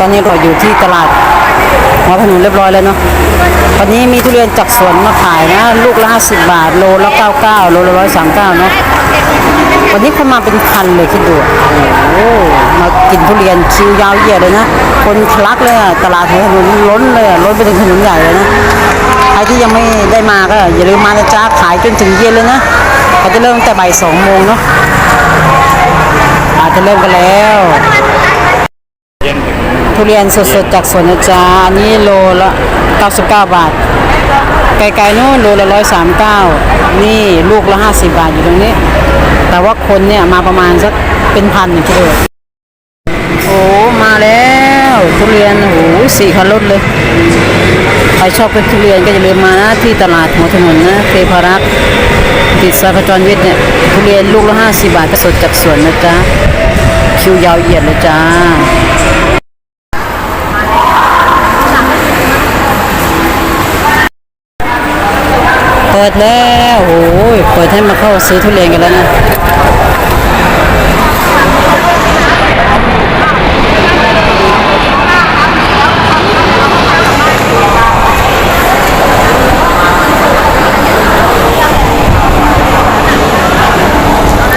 ตอนนี้เราอยู่ที่ตลาดหัวถนนเรียบร้อยแล้วเนาะตอนนี้มีทุเรียนจากสวนมาขายนะ ลูกละ50บาท โลละ99โลละ139เนาะวันนี้คนมาเป็นพันเลยคิดดูโอ้มากินทุเรียนคิวยาวเหยียดเลยนะ คนทะลักเลยอะตลาดหัวถนนล้นเลยอะล้นไปถึงถนนใหญ่เลยนะ ใครที่ยังไม่ได้มาก็อย่าลืมมานะจ๊ะขายจนถึงเย็นเลยนะเขาจะเริ่มแต่บ่ายสองโมงเนาะอาจจะเริ่มกันแล้ว ทุเรียนสดๆจากสวนนะจ๊ะอันนี้โลละ99 บาท ไกลๆนู้นโลละ139 นี่ลูกละ 50 บาทอยู่ตรงนี้ แต่ว่าคนเนี่ยมาประมาณสักเป็นพันกิโลโอ้มาแล้วทุเรียนโอ้โหสี่คันรถเลยใครชอบกินทุเรียนก็อย่าลืมมานะที่ตลาดหัวถนนนะเทพารักษ์ติดซอยพจรวิทย์เนี่ยทุเรียนลูกละ50 บาทก็สดจากสวนนะจ๊ะคิวยาวเหยียดเลยจ้า ปิดแล้วโอ้ยเปิดให้มาเข้าซื้อทุเรียนกันแล้วนะ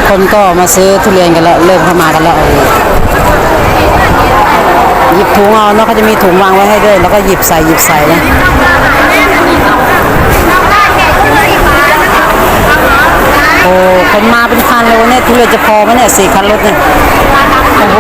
คนก็มาซื้อทุเรียนกันแล้วเริ่มเข้ามากันแล้วหยิบถุงเอาเนาะเขาจะมีถุงวางไว้ให้ด้วย แล้วก็หยิบใส่หยิบใส่นะ คนมาเป็นคันเลยวันนี้ทุเรียนจะพอไหมเนี่ยสี่คันรถเนี่ยโอ้โห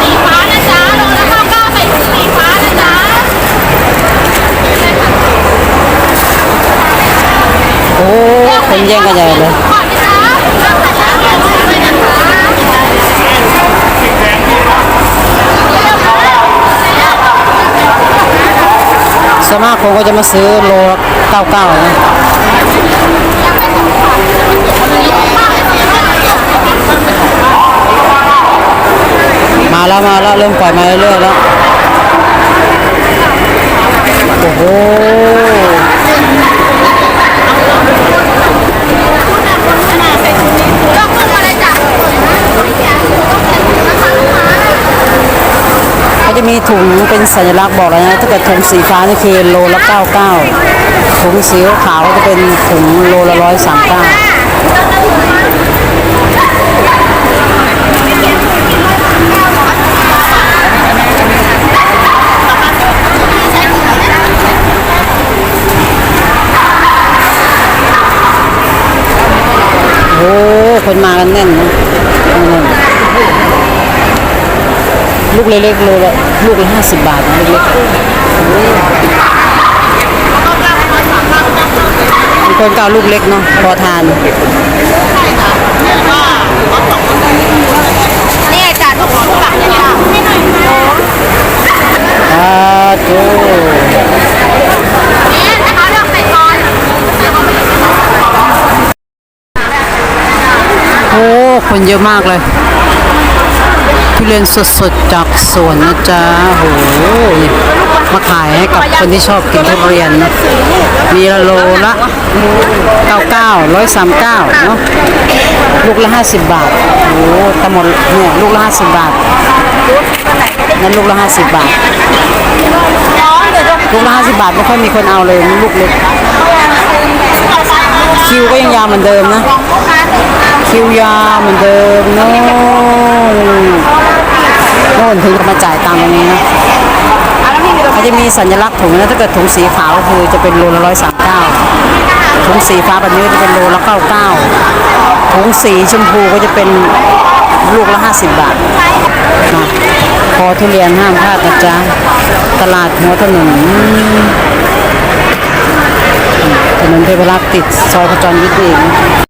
สีฟ้านะจ๊ะโลละข้าวเก้าใส่ถุงสีฟ้านะจ๊ะ โอ้คน แย่งกันใหญ่เลยสมาคนก็จะมาซื้อโลเก้าเก้านะมาแล้วมาแล้วเริ่มปล่อยมาเรื่อยๆแล้วโอ้โห ยกขึ้นมาเลยจ้ะ เขาจะ มีถุงเป็นสัญลักษณ์บอกเลยนะถ้าเกิดถุงสีฟ้านี่คือโลละเก้าเก้าถุงสีขาวก็จะเป็นถุงโลละร้อยสามเก้าโอ้คนมากันแน่นนะแน่น ลูกเล็กๆโลละลูกละห้าสิบบาทนะเล็กๆบางคนก็เอาลูกเล็กเนาะพอทานนี่จ้ะทุกทุกหลังเลยจ้ะให้หน่อยค่ะอ่าโจนี่นะคะเลือกใส่ก่อนโอ้คนเยอะมากเลย ทุเรียนสดๆจากสวนนะจ๊ะโอ้โหมาขายให้กับคนที่ชอบกินทุเรียนนะมีละโลละ99 139เนาะลูกละ50บาทโอ้ทั้งหมดเนี่ยลูกละ50บาทนั่นลูกละ50บาทลูกละ50บาทไม่ค่อยมีคนเอาเลยลูกเล็กคิวก็ยังยาวเหมือนเดิมนะ คิวยาวเหมือนเดิมโน่นโน่นถึงจะมาจ่ายตังค์ตรงนี้นะเขาจะมีสัญลักษณ์ถุงนะถ้าเกิดถุงสีขาวคือจะเป็นโลละร้อยสามเก้าถุงสีฟ้าแบบนี้จะเป็นโลละเก้าเก้าถุงสีชมพูก็จะเป็นลูกละห้าสิบบาทนะพอทุเรียนห้ามพลาดนะจ๊ะตลาดหัวถนนถนนเทพรักษ์ติดซอยพระจรวิทย์เอง